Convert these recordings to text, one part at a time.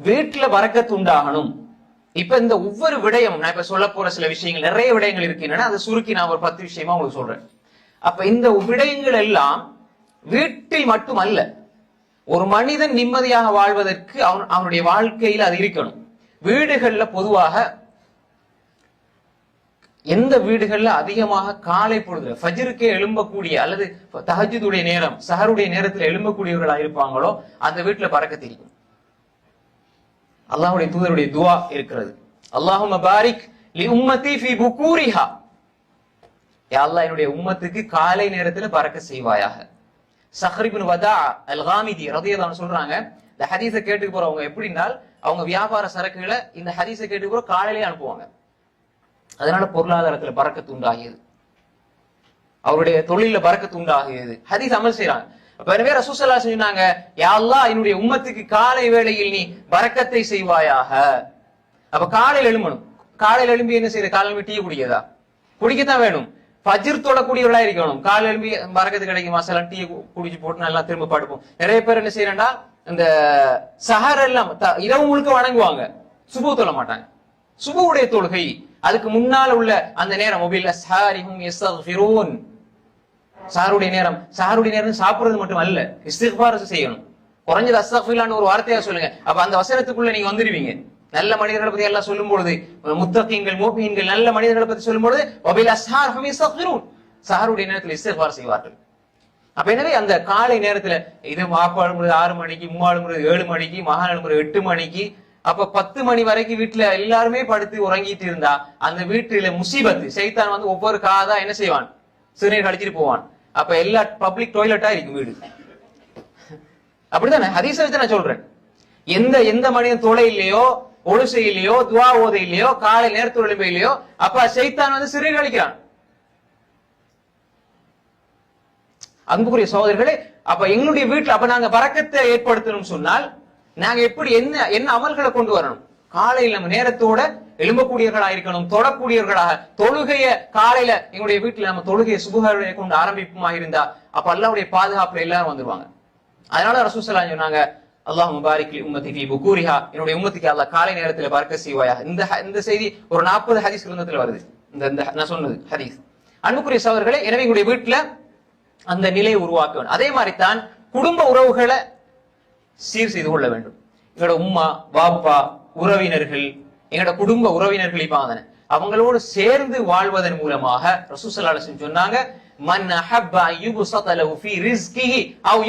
வீட்டுல வரக்கத்து உண்டாகணும். இப்ப இந்த ஒவ்வொரு விடயம் நான் இப்ப சொல்ல போற சில விஷயங்கள் நிறைய விடயங்கள் இருக்கின்றன அதை சுருக்கி நான் ஒரு பத்து விஷயமா உங்களுக்கு சொல்றேன். அப்ப இந்த விடயங்கள் எல்லாம் வீட்டில் மட்டும் அல்ல ஒரு மனிதன் நிம்மதியாக வாழ்வதற்கு அவன் அவனுடைய வாழ்க்கையில் அது இருக்கணும். வீடுகள்ல பொதுவாக எந்த வீடுகள்ல அதிகமாக காலை பொழுதுல ஃபஜ்ருக்கே எழும்பக்கூடிய அல்லது தஹஜுடைய நேரம் சஹருடைய நேரத்தில் எழும்பக்கூடியவர்களா இருப்பாங்களோ அந்த வீட்டுல பறக்க தெரியும் அல்லாஹுடைய தூதருடைய துவா இருக்கிறது. அல்லாஹும்ம பாரிக் லி உம்மதி ஃபி புகூரிஹா. யா அல்லாஹ் என்னுடைய உம்மத்துக்கு காலை நேரத்துல பறக்க செய்வாயாக. சஹரிபின் வதா அல் காமிதி ரதியல்லாஹு சொல்றாங்க இந்த ஹதீஸை கேட்டுக்கு போறவங்க எப்படின்னால் அவங்க வியாபார சரக்குகளை இந்த ஹதீஸை கேட்டு போற காலையிலே அனுப்புவாங்க. அதனால பொருளாதாரத்துல பறக்கத்து உண்டாகியது. அவருடைய தொழில பறக்கத்து உண்டாகியது. ஹதீஸ் அமல் செய்யறாங்க எனவே ரசூசல்லா சொன்னாங்க யாழ்லா என்னுடைய உம்மத்துக்கு காலை வேளையில் நீ பறக்கத்தை செய்வாயாக? அப்ப காலையில் எழும்பணும். காலையில் எழும்பி என்ன செய்யுது காலையில் டீ குடிக்கதா குடிக்கத்தான் வேணும். பஜிர் தொழக்கூடியவர்களா இருக்கணும். காலையில் எழும்பி மறக்கிறது கிடைக்கும்? மசாலா டீ குடிச்சு போட்டு நல்லா திரும்ப படுப்போம். நிறைய பேர் என்ன செய்யறா இந்த சஹர் எல்லாம் த- இரவு முழுக்க வணங்குவாங்க. சுபு தொழ மாட்டாங்க. சுபுவுடைய தொழுகை. அதுக்கு முன்னால உள்ள அந்த நேரம். மொபைல் சாரிஹும் யஸ்தக்ஃபிரூன் சாருடைய நேரம். சாருடைய நேரம் சாப்பிடுறது மட்டும் அல்ல இஸ்திக்பார் செய்யணும். குறைஞ்சது அஸ்தஃபில்லான்னு ஒரு வார்த்தையா சொல்லுங்க. அப்ப அந்த வசனத்துக்குள்ள நீங்க வந்துருவீங்க. நல்ல மனிதர்களை பத்தி எல்லாம் சொல்லும் பொழுது முத்தகீன்கள் மோபியன்கள் நல்ல மனிதர்களை பத்தி சொல்லும் பொழுது சாருடைய நேரத்தில் இஸ்திக்பார் செய்வார்கள். அப்ப எனவே அந்த காலை நேரத்துல இது மாப்பா எழும்புறது ஆறு மணிக்கு உம்மா எழும்புறது ஏழு மணிக்கு மகான் முறை எட்டு மணிக்கு அப்ப பத்து மணி வரைக்கும் வீட்டுல எல்லாருமே படுத்து உறங்கிட்டு இருந்தா அந்த வீட்டுல முசீபத்து சைத்தான் வந்து ஒவ்வொரு காதா என்ன செய்வான்? சிறுநீர் கழிச்சிட்டு போவான். அப்ப எல்லா பப்ளிக் டாய்லெட்டா இருக்கும் வீடு. அப்படிதானே ஹதீச வச்சு நான் சொல்றேன். எந்த எந்த மனிதன் தொலை இல்லையோ இல்லையோ துவா ஓதையிலையோ இல்லையோ காலை நேரத்து ஒளிம்பை இல்லையோ அப்ப சைத்தான் வந்து சிறுநீர் கழிக்கிறான் அன்புக்குரிய சகோதரர்களே அப்ப எங்களுடைய வீட்டுல அப்ப நாங்க பறக்கத்தை ஏற்படுத்தணும் சொன்னால் நாங்க எப்படி என்ன என்ன அமல்களை கொண்டு வரணும்? காலையில் நம்ம நேரத்தோட எழும்பக்கூடியவர்களா இருக்கணும் தொடக்கூடியவர்களாக. தொழுகைய காலையில எங்களுடைய வீட்டுல நம்ம தொழுகைய சுபகாரனை கொண்டு ஆரம்பிப்புமா இருந்தா அப்ப அல்லாவுடைய பாதுகாப்புல எல்லாரும் வந்துருவாங்க. அதனால ரசூசலா சொன்னாங்க அல்லாஹ் முபாரிக் உம்மதி புகூரிஹா. என்னுடைய உம்மத்துக்கு அல்லாஹ் காலை நேரத்துல பார்க்க செய்வாயா இந்த இந்த செய்தி ஒரு நாற்பது ஹதீஸ் கிரந்தத்துல வருது. இந்த இந்த நான் சொன்னது ஹதீஸ். அன்புக்குரிய சவர்களே எனவே எங்களுடைய வீட்டுல அந்த நிலையை உருவாக்க வேண்டும் அதே மாதிரி தான் குடும்ப உறவுகளை சீர் செய்து கொள்ள வேண்டும். எங்களோட உம்மா பாப்பா உறவினர்கள் எங்களோட குடும்ப உறவினர்கள் இப்பாதன அவங்களோடு சேர்ந்து வாழ்வதன் மூலமாக சொன்னாங்க மன் அஹப்ப அன் லஹு ஃபீ ரிஸ்கிஹி அவ்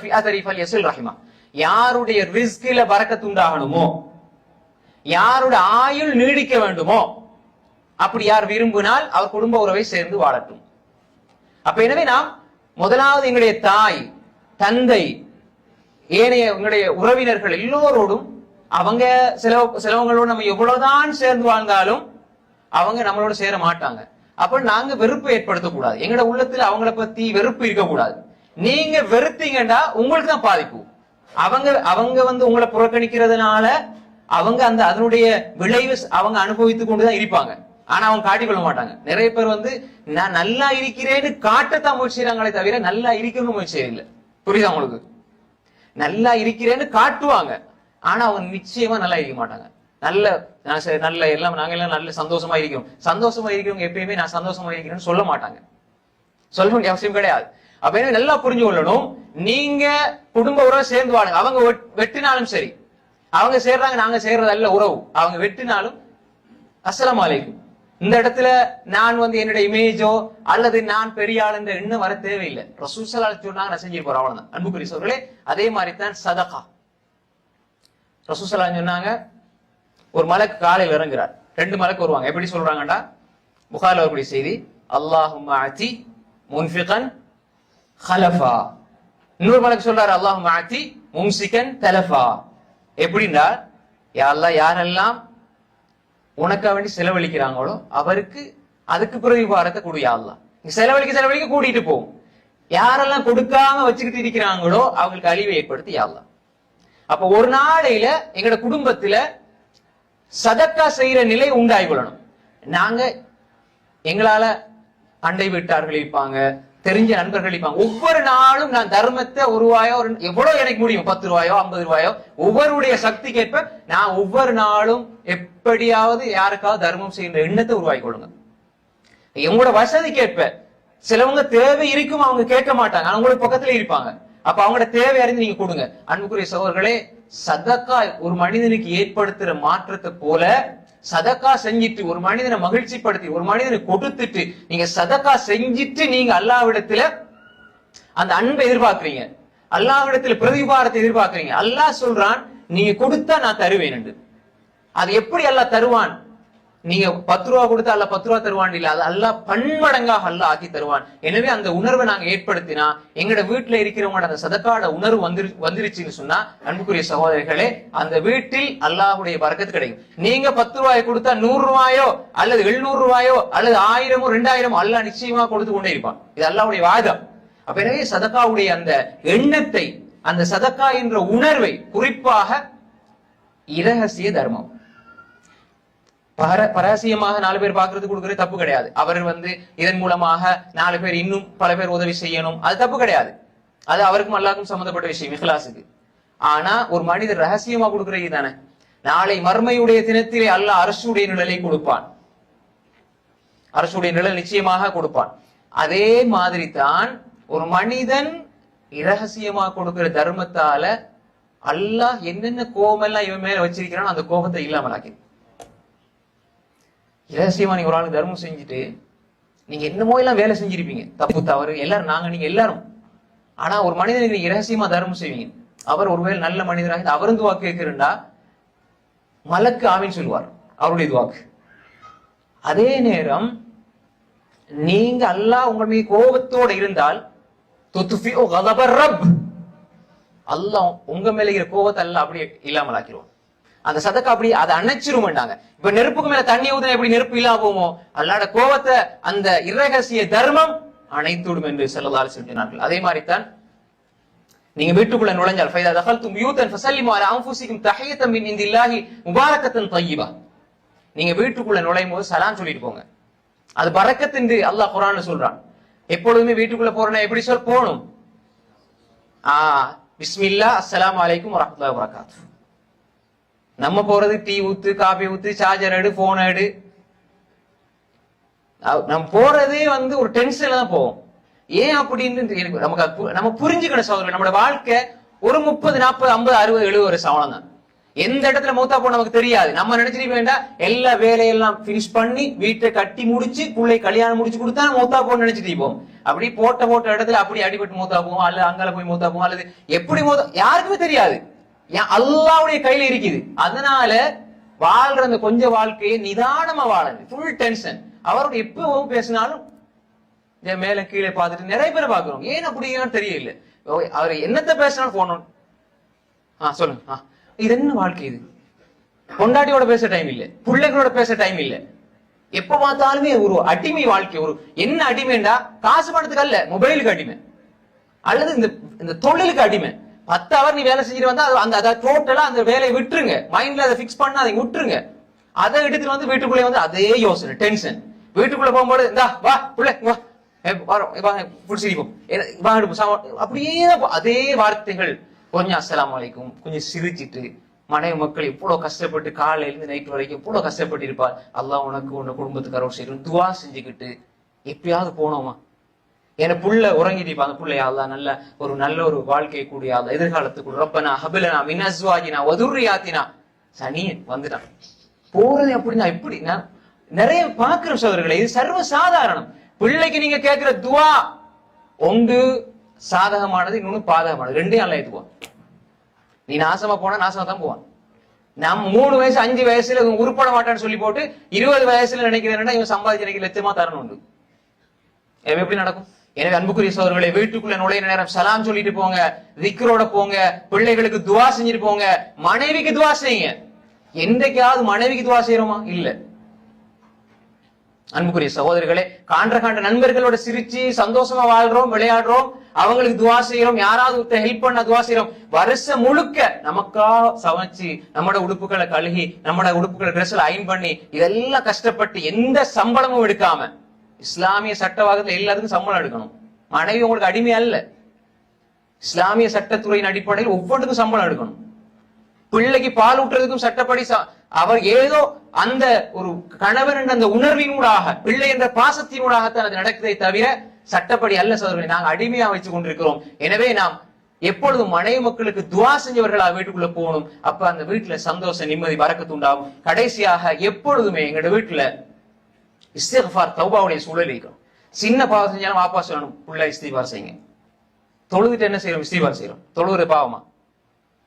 ஃபீ அதரி ஃபல்யஸில் ரஹிமா. யாருடைய ரிஸ்கில பரக்கத்து உண்டாகணுமோ யாருடைய ஆயுள் நீடிக்க வேண்டுமோ அப்படி யார் விரும்பினால் அவர் குடும்ப உறவை சேர்ந்து வாழட்டும். அப்ப எனவே நாம் முதலாவது எங்களுடைய தாய் தந்தை ஏனைய எங்களுடைய உறவினர்கள் எல்லோரோடும் அவங்க சில சிலவங்களோடு நம்ம எவ்வளவுதான் சேர்ந்து வாழ்ந்தாலும் அவங்க நம்மளோட சேர மாட்டாங்க. அப்ப நாங்க வெறுப்பு ஏற்படுத்தக்கூடாது. எங்களோட உள்ளத்துல அவங்கள பத்தி வெறுப்பு இருக்கக்கூடாது. நீங்க வெறுத்தீங்கன்னா உங்களுக்கு தான் பாதிப்பு. அவங்க அவங்க வந்து உங்களை புறக்கணிக்கிறதுனால அவங்க அந்த அதனுடைய விளைவு அவங்க அனுபவித்துக் கொண்டுதான் இருப்பாங்க. ஆனா அவங்க காட்டிக்கொள்ள மாட்டாங்க. நிறைய பேர் வந்து நான் நல்லா இருக்கிறேன்னு காட்டத்தான் முயற்சி செய்யறாங்களே தவிர நல்லா இருக்கணும்னு முயற்சி செய்யல. புரியுதா உங்களுக்கு? நல்லா இருக்கிறேன்னு காட்டுவாங்க. ஆனா அவங்க நிச்சயமா நல்லா இருக்க மாட்டாங்க. நல்ல சரி, நல்ல எல்லாம் நாங்க எல்லாம் நல்ல சந்தோஷமா இருக்கிறோம். சந்தோஷமா இருக்கிறவங்க எப்பயுமே நான் சந்தோஷமா இருக்கிறேன்னு சொல்ல மாட்டாங்க. சொல்ல வேண்டிய அவசியம் கிடையாது. அப்ப என்ன நல்லா புரிஞ்சு கொள்ளணும். நீங்க குடும்ப உறவை சேர்ந்து வாழுங்க. அவங்க வெட்டினாலும் சரி. அவங்க சேர்றாங்க நாங்க சேர்றது அல்ல உறவு. அவங்க வெட்டினாலும் அஸ்ஸலாமு அலைக்கும். இந்த இடத்துல நான் வந்து என்னோட இமேஜோ அல்லது நான் பெரிய ஆள் என்ற எண்ணம் வர தேவையில்லை. ரசூசலா சொன்னாங்க நான் செஞ்சு போறேன் அவ்வளவுதான். அன்புக்குரிய சோர்களே அதே மாதிரி தான் சதகா. ரசூசலா சொன்னாங்க ஒரு மலைக்கு காலையில் இறங்குறார். ரெண்டு மலைக்கு வருவாங்க. எப்படி சொல்றாங்கடா? புகாரில் வரக்கூடிய செய்தி அல்லாஹும் அதி முன்ஃபிகன் ஹலஃபா இன்னொரு மலைக்கு சொல்றாரு அல்லாஹும் அதி மும்சிகன் தலஃபா. எப்படின்னா யா யாரெல்லாம் உனக்கா வேண்டி செலவழிக்கிறாங்களோ அவருக்கு அதுக்கு பிரதிபாரத்தை கொடு யாரெல்லாம் செலவழிக்க செலவழிக்க கூட்டிட்டு போகும் யாரெல்லாம் கொடுக்காம வச்சுக்கிட்டு இருக்கிறாங்களோ அவங்களுக்கு அழிவை ஏற்படுத்தி யாரெல்லாம் அப்ப ஒரு நாளையில எங்களோட குடும்பத்துல சதக்கா செய்யற நிலை உண்டாகி கொள்ளணும் நாங்க எங்களால அண்டை வீட்டார்கள் இருப்பாங்க தெரிஞ்ச நண்பர்கள் இருப்பாங்க. ஒவ்வொரு நாளும் நான் தர்மத்தை ஒரு ரூபாயோ ரெண்டு- எவ்வளவு எனக்கு முடியும்? பத்து ரூபாயோ ஐம்பது ரூபாயோ? ஒவ்வொருடைய சக்திக்கேற்ப நான் ஒவ்வொரு நாளும் எப்படியாவது யாருக்காவது தர்மம் செய்கின்ற எண்ணத்தை உருவாக்கி கொள்ளுங்க. வசதி வசதிக்கேற்ப சிலவங்க தேவை இருக்கும் அவங்க கேட்க மாட்டாங்க. அவங்களுக்கு பக்கத்துல இருப்பாங்க. அப்ப அவங்களோட தேவை அறிந்து நீங்க கொடுங்க. அன்புக்குரிய சகோதரர்களே சதக்கா ஒரு மனிதனுக்கு ஏற்படுத்துற மாற்றத்தை போல சதக்கா செஞ்சிட்டு ஒரு மனிதனை மகிழ்ச்சிப்படுத்தி ஒரு மனிதனை கொடுத்துட்டு நீங்க சதக்கா செஞ்சிட்டு நீங்க அல்லாவிடத்துல அந்த அன்பை எதிர்பார்க்கறீங்க. அல்லாவிடத்துல பிரதிபாரத்தை எதிர்பார்க்கறீங்க. அல்லாஹ் சொல்றான் நீங்க கொடுத்தா நான் தருவேன் என்று. அது எப்படி அல்லாஹ் தருவான்? நீங்க பத்து ரூபா கொடுத்தா அல்ல பத்து ரூபா தருவான் இல்ல அது அல்லாஹ் பன்மடங்காக அல்ல ஆக்கி தருவான். எனவே அந்த உணர்வை நாங்க ஏற்படுத்தினா எங்கட வீட்டுல இருக்கிறவங்களோட அந்த சதக்காட உணர்வு வந்துரு வந்துருச்சுன்னு சொன்னா அன்புக்குரிய சகோதரர்களே அந்த வீட்டில் அல்லாஹுடைய பறக்கத்து கிடைக்கும். நீங்க பத்து ரூபாய் கொடுத்தா நூறு ரூபாயோ அல்லது எழுநூறு ரூபாயோ அல்லது ஆயிரமோ ரெண்டாயிரமோ அல்லாஹ் நிச்சயமா கொடுத்து கொண்டே இருப்பான். இது அல்லாவுடைய வாதம் அப்ப எனவே சதக்காவுடைய அந்த எண்ணத்தை அந்த சதக்கா என்ற உணர்வை குறிப்பாக இரகசிய தர்மம். பர பரகசியமாக நாலு பேர் பாக்குறது கொடுக்கறது தப்பு கிடையாது. அவர் வந்து இதன் மூலமாக நாலு பேர் இன்னும் பல பேர் உதவி செய்யணும். அது தப்பு கிடையாது. அது அவருக்கும் அல்லாக்கும் சம்பந்தப்பட்ட விஷயம் இஹ்லாசுக்கு ஆனா ஒரு மனிதர் ரகசியமா கொடுக்கறது தானே நாளை மர்மையுடைய தினத்திலே அல்ல அரசுடைய நிழலை கொடுப்பான். அரசுடைய நிழல் நிச்சயமாக கொடுப்பான். அதே மாதிரி தான் ஒரு மனிதன் இரகசியமா கொடுக்கிற தர்மத்தால அல்லாஹ் என்னென்ன கோபமெல்லாம் இவன் மேல வச்சிருக்கிறானோ அந்த கோபத்தை இல்லாமலாக்கி இரகசியமா நீங்க ஒரு ஆளுக்கு தர்மம் செஞ்சுட்டு நீங்க என்னமோ எல்லாம் வேலை செஞ்சிருப்பீங்க. தப்பு தவறு எல்லாரும் நாங்க நீங்க எல்லாரும். ஆனா ஒரு மனிதனுக்கு நீங்க ரகசியமா தர்மம் செய்வீங்க. அவர் ஒருவேளை நல்ல மனிதராக அவருந்து அவரும் துவா கேட்கிறா மலக்கு ஆமின்னு சொல்லுவார். அவருடைய துவாக்கு. அதே நேரம் நீங்க அல்லாஹ் உங்கள் மீது கோபத்தோடு இருந்தால் அல்லாஹ் உங்க மேல இருக்கிற கோபத்தை அல்ல அப்படியே இல்லாமல் ஆக்கிடுவோம் அந்த சதக்கா அப்படி அதை அணைச்சிருமாண்டாங்க இப்ப நெருப்புக்கு மேல தண்ணி ஊதுனா எப்படி நெருப்பு இல்லாம போமோ அல்லாட கோபத்தை அந்த இரகசிய தர்மம் அணைத்துடும் என்று செல்லதால் சொன்னார்கள். அதே மாதிரி தான் நீங்க வீட்டுக்குள்ள நுழைஞ்சால் ஃபைதா தகல்தும் யூதன் ஃபசல்லிமு அலா அன்ஃபுசிக்கும் தஹியத்தம் மின் இந்தில்லாஹி முபாரக்கத்தன் தய்யிபா நீங்க வீட்டுக்குள்ள நுழையும் போது சலாம் சொல்லிட்டு போங்க. அது பறக்கத்தின்றி அல்லாஹ் குரான் சொல்றான். எப்பொழுதுமே வீட்டுக்குள்ள போறேன்னா எப்படி சொல்? போகணும். ஆ பிஸ்மில்லா அஸ்லாம் வலைக்கும் வரஹ்மத்துல்லாஹி வரகாத்து நம்ம போறது டீ ஊத்து காபி ஊத்து சார்ஜர் எடு போன் எடு. நம்ம போறதே வந்து ஒரு டென்ஷன்ல தான் போவோம். ஏன் அப்படின்னு எனக்கு நமக்கு அது நம்ம புரிஞ்சுக்கணும் சகோதரர் நம்மளோட வாழ்க்கை ஒரு முப்பது நாற்பது ஐம்பது அறுபது எழுபது வருஷம் அவ்வளவுதான் எந்த இடத்துல மூத்தா போன நமக்கு தெரியாது. நம்ம நினைச்சிட்டு வேண்டாம் எல்லா வேலையெல்லாம் பினிஷ் பண்ணி வீட்டை கட்டி முடிச்சு பிள்ளை கல்யாணம் முடிச்சு கொடுத்தா மூத்தா போன்னு நினைச்சிட்டு போவோம் அப்படி போட்ட போட்ட இடத்துல அப்படி அடிபட்டு மூத்தா போவோம் அல்லது அங்கால போய் மூத்தா போவோம் அல்லது எப்படி மூத்தா யாருக்குமே தெரியாது. ஏன் அல்லாவுடைய கையில இருக்குது. அதனால வாழ்ற அந்த கொஞ்ச வாழ்க்கையை நிதானமா வாழணும் ஃபுல் டென்ஷன் அவரோட எப்பவும் பேசினாலும் என் மேல கீழே பார்த்துட்டு நிறைய பேர் பாக்குறோம் ஏன் அப்படின்னு தெரியல. அவர் என்னத்த பேசினாலும் போனோம் ஆ சொல்லுங்க. ஆ, இது என்ன வாழ்க்கை இது? பொண்டாட்டியோட பேச டைம் இல்ல. பிள்ளைகளோட பேச டைம் இல்ல. எப்ப பார்த்தாலுமே ஒரு அடிமை வாழ்க்கை. ஒரு என்ன அடிமைண்டா? காசு பணத்துக்கு அல்ல மொபைலுக்கு அடிமை. அல்லது இந்த இந்த தொழிலுக்கு அடிமை. பத்து அவர் நீ வேலை செஞ்சுட்டு வந்தா அது அந்த அதை டோட்டலா அந்த வேலையை விட்டுருங்க. மைண்ட்ல அதை ஃபிக்ஸ் பண்ண அதை விட்டுருங்க. அதை எடுத்துட்டு வந்து வீட்டுக்குள்ளே வந்து அதே யோசனை டென்ஷன் வீட்டுக்குள்ள போகும்போது இந்தா வா பிள்ளை வா. வரோம் பிடிச்சிருப்போம் அப்படியே அதே வார்த்தைகள். கொஞ்சம் அஸ்லாம் வலைக்கும் கொஞ்சம் சிரிச்சிட்டு மனைவி மக்கள் எவ்வளவு கஷ்டப்பட்டு காலையில இருந்து நைட் வரைக்கும் எவ்வளவு கஷ்டப்பட்டு இருப்பார் அல்லாஹ் உனக்கு உன்னை குடும்பத்துக்கு அருள் செய்யணும் துவா செஞ்சுக்கிட்டு எப்பயாவது போனோமா? என புள்ள உறங்கிட்டு அந்த புள்ளையா அல்லாஹ் நல்ல ஒரு நல்ல ஒரு வாழ்க்கை கூடிய எதிர்காலத்துக்கு ரப்பனா ஹபிலனா மினஸ்வாஜினா வதுர்ரியாத்தினா சனி வந்துட்டான். போறது அப்படின்னா எப்படி நான் நிறைய பாக்குற சோதர்களை இது சர்வ சாதாரணம் பிள்ளைக்கு நீங்க கேட்கிற துவா ஒன்று சாதகமானது இன்னொன்னு பாதகமானது. ரெண்டையும் நல்லா ஏத்துக்குவான். நீ நாசமா போனா நாசமா தான் போவான். நம் மூணு வயசு அஞ்சு வயசுல இவன் உருப்பட மாட்டான்னு சொல்லி போட்டு இருபது வயசுல நினைக்கிறேன்னா இவன் சம்பாதிச்சு நினைக்கிற லட்சமா தரணும் உண்டு. எப்படி நடக்கும்? எனவே அன்புக்குரிய சோதரர்களை வீட்டுக்குள்ள நுழைய நேரம் சலாம் சொல்லிட்டு போங்க விக்ரோட போங்க பிள்ளைகளுக்கு துவா செஞ்சுட்டு போங்க மனைவிக்கு துவா செய்யுங்க. என்றைக்காவது மனைவிக்கு துவா செய்யறோமா? இல்ல. அன்புக்குரிய சகோதரர்களே காண்ற காண்ற நண்பர்களோட சிரிச்சு சந்தோஷமா வாழ்றோம் விளையாடுறோம் அவங்களுக்கு துவா செய்யறோம் யாராவது ஹெல்ப் பண்ண துவா செய்யறோம். வருஷம் முழுக்க நமக்கா சமைச்சு நம்மட உடுப்புகளை கழுகி நம்மட உடுப்புகளை ட்ரெஸ்ல அயன் பண்ணி இதெல்லாம் கஷ்டப்பட்டு எந்த சம்பளமும் எடுக்காம இஸ்லாமிய சட்டவாகத்தில் எல்லாத்துக்கும் சம்பளம் எடுக்கணும். மனைவி உங்களுக்கு அடிமை அல்ல. இஸ்லாமிய சட்டத்துறையின் அடிப்படையில் ஒவ்வொன்றுக்கும் சம்பளம் எடுக்கணும். பிள்ளைக்கு பால் ஊட்டுறதுக்கும் சட்டப்படி அவர் ஏதோ அந்த ஒரு கணவன் என்ற அந்த உணர்வினூடாக பிள்ளை என்ற பாசத்தினூடாகத்தான் அது நடக்குதே தவிர சட்டப்படி அல்ல சோதரனை நாங்கள் அடிமையா வச்சு கொண்டிருக்கிறோம். எனவே நாம் எப்பொழுதும் மனைவி மக்களுக்கு துவா செஞ்சவர்களா வீட்டுக்குள்ள போகணும். அப்ப அந்த வீட்டுல சந்தோஷம் நிம்மதி வரக்கத்து உண்டாகும் கடைசியாக எப்பொழுதுமே எங்களோட வீட்டுல இஸ்திஃபார் தௌபாவுடைய சூழல் இருக்கணும் சின்ன பாவம் செஞ்சாலும் வாப்பா சொல்லணும். புள்ள இஸ்திஃபார் செய்யுங்க. தொழுதுட்டு என்ன செய்யறோம் இஸ்திஃபார் செய்யறோம் தொழுகிற பாவமா?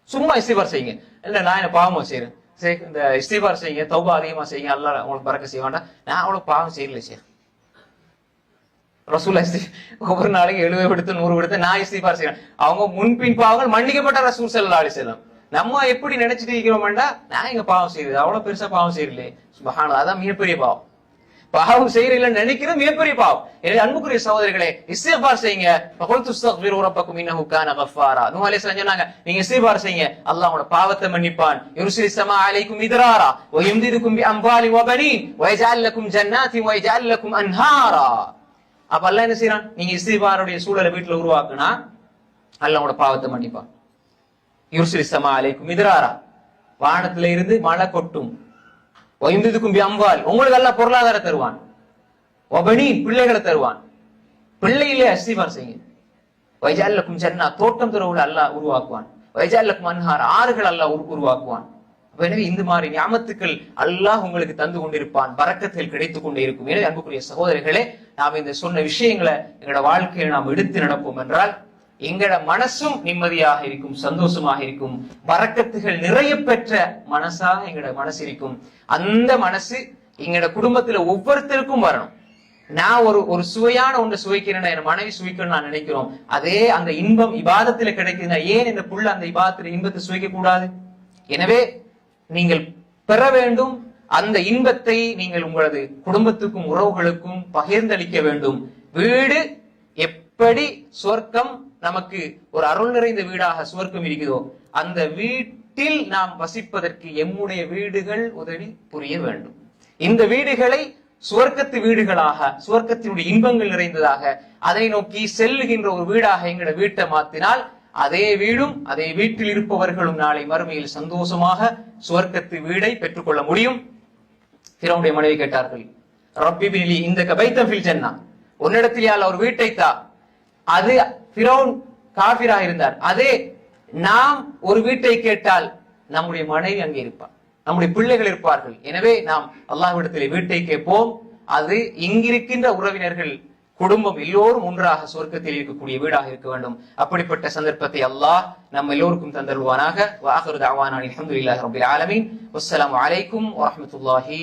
சும்மா இஸ்திஃபார் செய்யுங்க. இல்லை நான் என்ன பாவமா செய்யறேன் சரி இந்த இஸ்திஃபார் செய்யுங்க தௌபா அதிகமா செய்யுங்க அல்லா உங்களுக்கு பறக்க செய்ய வேண்டாம். நான் அவ்வளவு பாவம் செய்யல சார் ரசூல் அஸ்தி ஒவ்வொரு நாளைக்கு எழுபது விடுத்து நூறு விடுத்து நான் இஸ்திஃபார் செய்யறேன் அவங்க முன்பின் பாவங்கள் மன்னிக்கப்பட்ட ரசூல் ஸல்லல்லாஹு அலைஹி வஸல்லம். நம்ம எப்படி நினைச்சிட்டு இருக்கிறோம்டா நான் எங்க பாவம் செய்யுது அவ்வளவு பெருசா பாவம் செய்யலையே சுபஹானல்லாஹ் அதான் மிகப்பெரிய பாவம். பாவம் செய்யறீங்கள நினைக்கிறது மிகப்பெரிய பாவம். எனவே அன்புக்குரிய சகோதரிகளே இஸ்திஃபார் செய்யுங்க. ஃபகுல் துஸ்தக்பிரு உரப்பக்கும் இன்னஹு கான கஃபாரா நூஹ் அலைஹிஸ்ஸலாம் சொன்னாங்க நீங்க இஸ்திஃபார் செய்யுங்க. அல்லாஹ் உங்க பாவத்தை மன்னிப்பான். யுர்சிலிஸ் ஸமா அலைக்கும் மித்ராரா வ யும்திதுக்கும் பி அம்வாலி வ பனீன். வ யஜ்அல் லக்கும் ஜன்னாதி வ லக்கும் அன்ஹாரா. அப்ப அல்லாஹ் என்ன செய்யறான் நீங்க இஸ்திஃபாருடைய சூழலை வீட்டுல உருவாக்குனா அல்லாஹ் உங்க பாவத்தை மன்னிப்பான். யுர்சிலி ஸமா அலைக்கும் மித்ராரா வானத்துல இருந்து மழை கொட்டும். ஒய்ந்ததுக்கும் அம்பால் உங்களுக்கு எல்லாம் பொருளாதாரம் தருவான். ஒபனி பிள்ளைகளை தருவான். பிள்ளையிலே அஸ்திபார் செய்யுங்க. வைஜாலக்கும் சென்னா தோட்டம் துறவுகள் அல்லாஹ் உருவாக்குவான். வைஜாலக்கும் அன்ஹார் ஆறுகள் அல்லாஹ் உருவாக்குவான். எனவே இந்த மாதிரி ஞாபத்துக்கள் அல்லாஹ் உங்களுக்கு தந்து கொண்டிருப்பான். பறக்கத்தில் கிடைத்துக் கொண்டே இருக்கும். எனவே அன்புக்குரிய சகோதரிகளே நாம் இந்த சொன்ன விஷயங்களை எங்களோட வாழ்க்கையை நாம் எடுத்து நடப்போம் என்றால் எங்களோட மனசும் நிம்மதியாக இருக்கும் சந்தோஷமாக இருக்கும் வரக்கத்துகள் நிறைய பெற்ற மனசாக எங்களோட மனசு இருக்கும். அந்த மனசு எங்களோட குடும்பத்துல ஒவ்வொருத்தருக்கும் வரணும். நான் ஒரு ஒரு சுவையான ஒன்று சுவைக்கிறேன் என் மனைவி சுவைக்கணும்னு நான் நினைக்கிறோம். அதே அந்த இன்பம் இபாதத்துல கிடைக்குதுன்னா ஏன் இந்த புள்ள அந்த இபாதத்துல இன்பத்தை சுவைக்க கூடாது எனவே நீங்கள் பெற வேண்டும். அந்த இன்பத்தை நீங்கள் உங்களது குடும்பத்துக்கும் உறவுகளுக்கும் பகிர்ந்தளிக்க வேண்டும். வீடு எப்படி சொர்க்கம் நமக்கு ஒரு அருள் நிறைந்த வீடாக சுவர்க்கம் இருக்கிறதோ அந்த வீட்டில் நாம் வசிப்பதற்கு எம்முடைய வீடுகள் உதவி புரிய வேண்டும். இந்த வீடுகளை சுவர்க்கத்து வீடுகளாக சுவர்க்கத்தினுடைய இன்பங்கள் நிறைந்ததாக அதை நோக்கி செல்லுகின்ற ஒரு வீடாக எங்களோட வீட்டை மாத்தினால் அதே வீடும் அதே வீட்டில் இருப்பவர்களும் நாளை மறுமையில் சந்தோஷமாக சுவர்க்கத்து வீடை பெற்றுக்கொள்ள முடியும். பிறவுடைய மனைவி கேட்டார்கள் ரப்பி பிலி இந்த கபைத்தம் ஃபில் ஜன்னா உன்னிடத்தில் ஒரு வீட்டை தா அது பிறவுன் காபிரா இருந்தார். அதே நாம் ஒரு வீட்டை கேட்டால் நம்முடைய மனைவி அங்கே இருப்பார் நம்முடைய பிள்ளைகள் இருப்பார்கள். எனவே நாம் அல்லாஹ்விடத்தில் வீட்டை கேட்போம். அது இங்கிருக்கின்ற உறவினர்கள் குடும்பம் எல்லோரும் ஒன்றாக சொர்க்கத்தில் இருக்கக்கூடிய வீடாக இருக்க வேண்டும். அப்படிப்பட்ட சந்தர்ப்பத்தை அல்லாஹ் நம்ம எல்லோருக்கும் தந்தருவானாக வாஹரு தாவானான் அல்ஹம்துலில்லாஹி ரப்பில் ஆலமீன். வஸ்ஸலாமு அலைக்கும் வரஹ்மத்துல்லாஹி